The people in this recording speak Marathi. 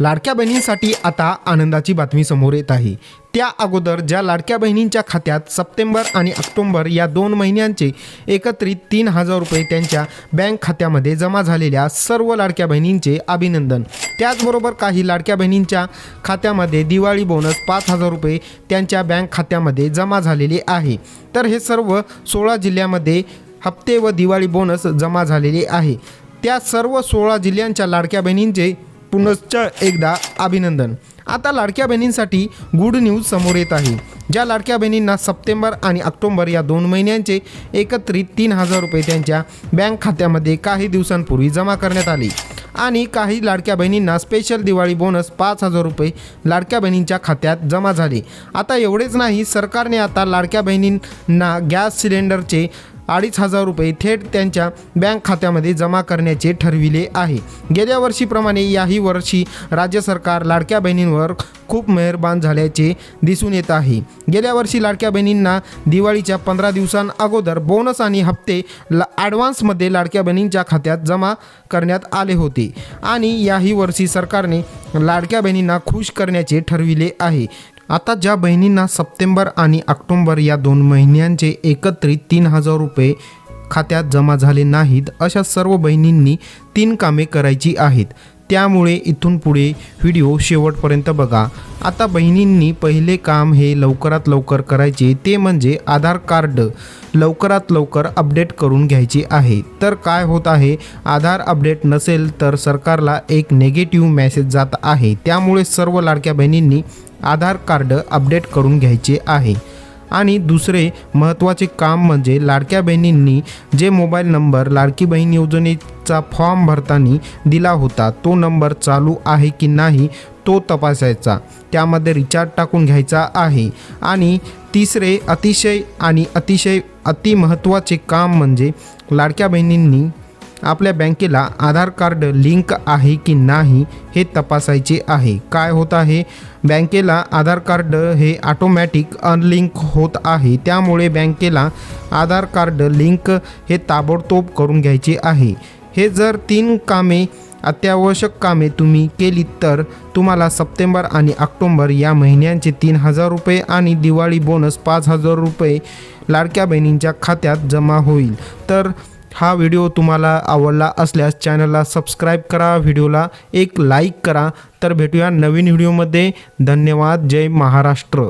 लाडक्या बहिणींसाठी आता आनंदाची बातमी समोर येत आहे. त्या अगोदर ज्या लाडक्या बहिणींच्या खात्यात सप्टेंबर आणि ऑक्टोंबर या दोन महिन्यांचे एकत्रित तीन हजार रुपये त्यांच्या बँक खात्यामध्ये जमा झालेल्या सर्व लाडक्या बहिणींचे अभिनंदन. त्याचबरोबर काही लाडक्या बहिणींच्या खात्यामध्ये दिवाळी बोनस पाच हजार रुपये त्यांच्या बँक खात्यामध्ये जमा झालेले आहे. तर हे सर्व सोळा जिल्ह्यामध्ये हप्ते व दिवाळी बोनस जमा झालेले आहे. त्या सर्व सोळा जिल्ह्यांच्या लाडक्या बहिणींचे पुनश्च एकदा अभिनंदन. आता लाडक्या बहिणींसाठी गुड न्यूज समोर येत आहे. ज्या लाडक्या बहिणींना सप्टेंबर आणि ऑक्टोबर या दोन महिन्यांचे एकत्रित तीन हजार रुपये त्यांच्या बँक खात्यामध्ये काही दिवसांपूर्वी जमा करण्यात आले. आणि काही लाडक्या बहिणींना स्पेशल दिवाळी बोनस पाच हजार रुपये लाडक्या बहिणींच्या खात्यात जमा झाले. आता एवढेच नाही सरकारने आता लाडक्या बहिणींना गॅस सिलेंडरचे अडीच हजार रुपये थेट त्यांच्या बँक खात्यामध्ये जमा करण्याचे ठरविले आहे. गेल्या वर्षीप्रमाणे याही वर्षी राज्य सरकार लाडक्या बहिणींवर खूप मेहरबान झाल्याचे दिसून येत आहे. गेल्या वर्षी लाडक्या बहिणींना दिवाळीच्या पंधरा दिवसांअगोदर बोनस आणि हप्ते ला ॲडव्हान्समध्ये लाडक्या बहिणींच्या खात्यात जमा करण्यात आले होते. आणि याही वर्षी सरकारने लाडक्या बहिणींना खुश करण्याचे ठरविले आहे. आता ज्या बहिणींना सप्टेंबर आणि ऑक्टोंबर या दोन महिन्यांचे एकत्रित तीन हजार रुपये खात्यात जमा झाले नाहीत अशा सर्व बहिणींनी तीन कामे करायची आहेत. त्यामुळे इथून पुढे व्हिडिओ शेवटपर्यंत बघा. आता बहिणींनी पहिले काम हे लवकरात लवकर करायचे ते म्हणजे आधार कार्ड लवकरात लवकर अपडेट करून घ्यायचे आहे. तर काय होत आहे? आधार अपडेट नसेल तर सरकारला एक नेगेटिव्ह मेसेज जात आहे. त्यामुळे सर्व लाडक्या बहिणींनी आधार कार्ड अपडेट करून घ्यायचे आहे. आणि दुसरे महत्त्वाचे काम म्हणजे लाडक्या बहिणींनी जे मोबाईल नंबर लाडकी बहीण योजनेचा फॉर्म भरताना दिला होता तो नंबर चालू आहे की नाही तो तपासायचा. त्यामध्ये रिचार्ज टाकून घ्यायचा आहे. आणि तिसरे अतिशय आणि अतिशय अतिमहत्त्वाचे काम म्हणजे लाडक्या बहिणींनी आपल्या बँकेला आधार कार्ड लिंक आहे की नाही हे तपासायचे आहे. काय होत आहे? बँकेला आधार कार्ड हे ऑटोमॅटिक अनलिंक होत आहे. त्यामुळे बँकेला आधार कार्ड लिंक हे ताबडतोब करून घ्यायचे आहे. हे जर तीन कामे अत्यावश्यक कामे तुम्ही केली तर तुम्हाला सप्टेंबर आणि ऑक्टोबर या महिन्यांचे तीन हजार रुपये आणि दिवाळी बोनस पाच हजार रुपये लाडक्या बहिणींच्या खात्यात जमा होईल. तर हा व्हिडिओ तुम्हाला आवडला असल्यास चॅनलला सबस्क्राईब करा व्हिडिओला एक लाईक करा. तर भेटूया नवीन व्हिडिओमध्ये धन्यवाद. जय महाराष्ट्र.